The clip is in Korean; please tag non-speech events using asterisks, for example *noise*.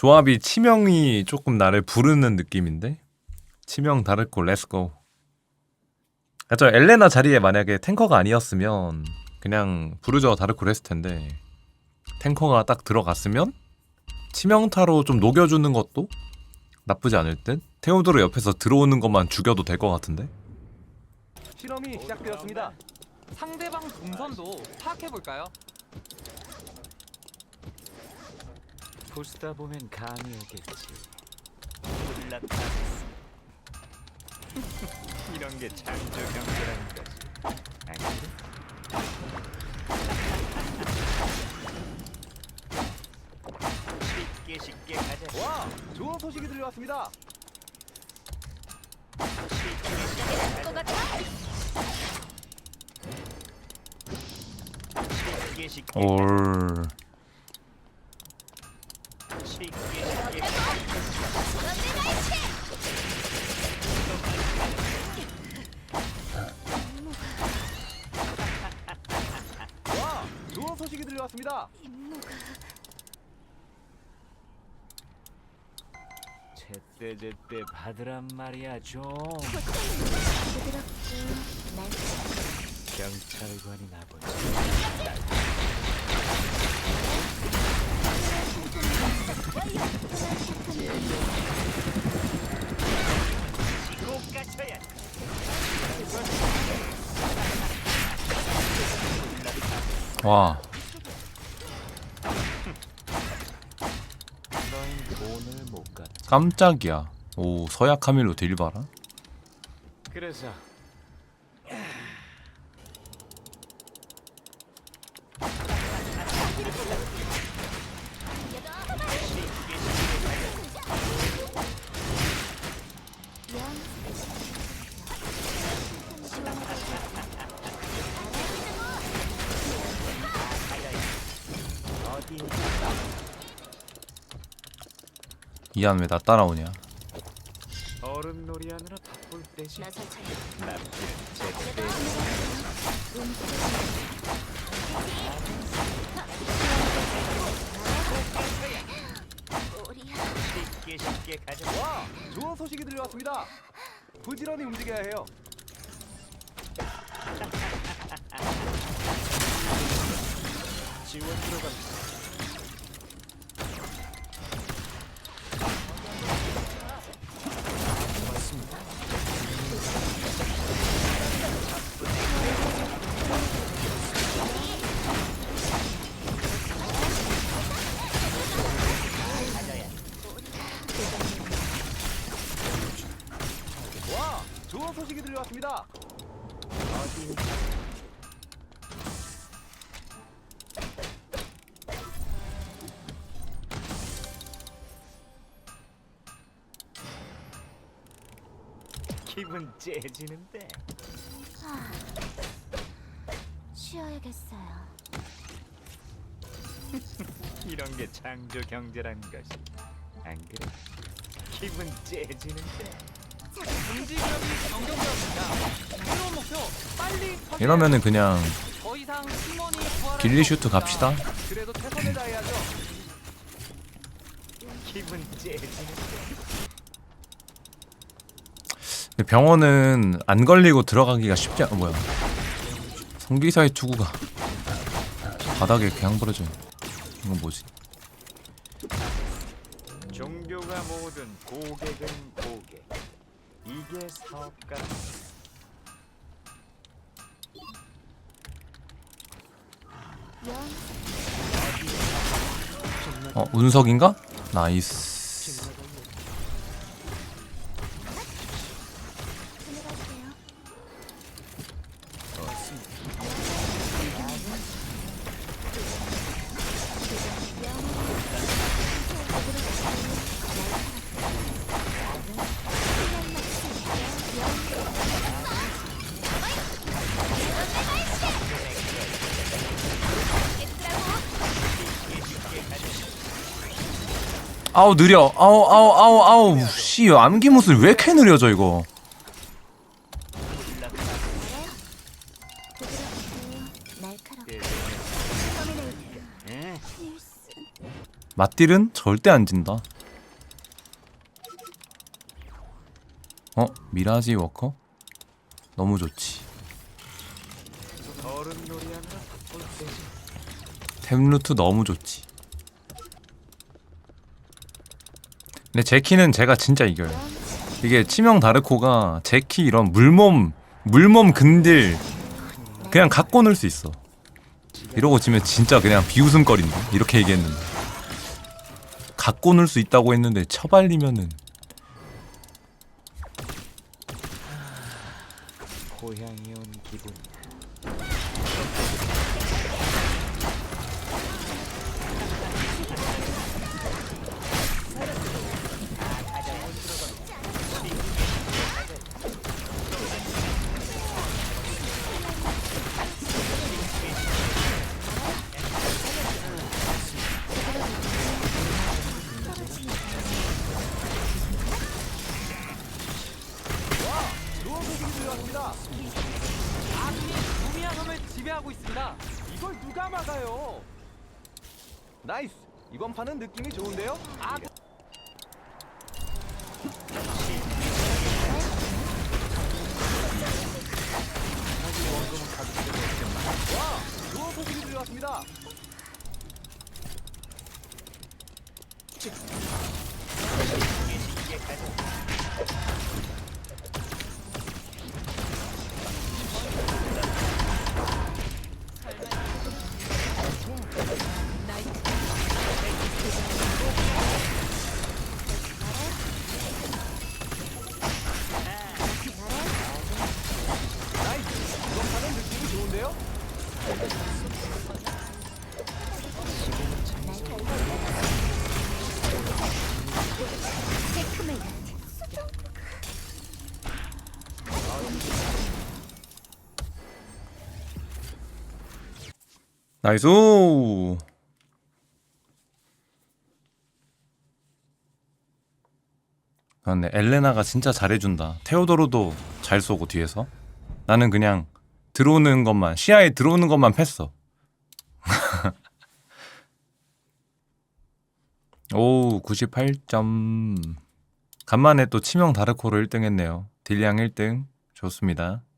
조합이 치명이 조금 나를 부르는 느낌인데? 치명 다르고 렛츠고 아, 저 엘레나 자리에 만약에 탱커가 아니었으면 그냥 부르저 다르고 했을 텐데. 탱커가 딱 들어갔으면 치명타로 좀 녹여주는 것도 나쁘지 않을 듯? 테오도르 옆에서 들어오는 것만 죽여도 될 것 같은데? 실험이 시작되었습니다. 상대방 동선도 파악해 볼까요? 보시다 보면 감이 오겠지. *laughs* 이런 게 창조 경제라는 거지. 안 그래? 쉽게 쉽게 가자. 와, 좋은 소식이 들려왔습니다. 쉽게 쉽게 올 들려왔습니다. 제때 제때 받으란 말이야 좀. 경찰관이 나보지. 와 너흰 돈을 못 갖. 깜짝이야. 오 서약 카밀로 딜 봐라. 그래서 이안 왜 나 따라오냐 어른 놀이 하느라 바쁠 때지. 좋은 소식이 들려왔습니다. 부지런히 움직여야 해요. 지원 들어갑니다. 기분 째지는데 쉬어야겠어요. *laughs* 이런 게 창조 경제라는 것이 안 그래? 기분 째지는데 움직임이 정경되었습니다. 이러면은 그냥 수 슈트. 갑시다. 근데 병원은 안 걸리고 들어가기가 쉽지 않... 어, 뭐야. 성기사의 투구가 바닥에 그냥 버려져 있네. 이건 뭐지? 종교가 모든 고객은 고객. 이게 사업가 어 운석인가? 나이스 아우 느려 아우 아우 아우 아우 씨 암기무술 왜 이렇게 느려져 이거. 맞딜은 절대 안 진다. 어? 미라지 워커? 너무 좋지. 템루트 너무 좋지. 근데 제키는 제가 진짜 이겨요. 이게 치명 다르코가 제키 이런 물몸 물몸 근딜 그냥 갖고 놀 수 있어. 이러고 지면 진짜 그냥 비웃음거린다. 이렇게 얘기했는데 갖고 놀 수 있다고 했는데 처발리면은 고향이 온 기분. 하고 있습니다. 이걸 누가 막아요? 나이스. 이번 판은 느낌이 좋은데요? 아군 좋은 소식이 들려왔습니다. Yeah. 나이스. 아, 근데 엘레나가 진짜 잘해준다. 테오도로도 잘 쏘고 뒤에서. 나는 그냥 들어오는 것만 시야에 들어오는 것만 팼어. *laughs* 오 98점. 간만에 또 치명 다르코로 1등 했네요. 딜량 1등 좋습니다. 굿.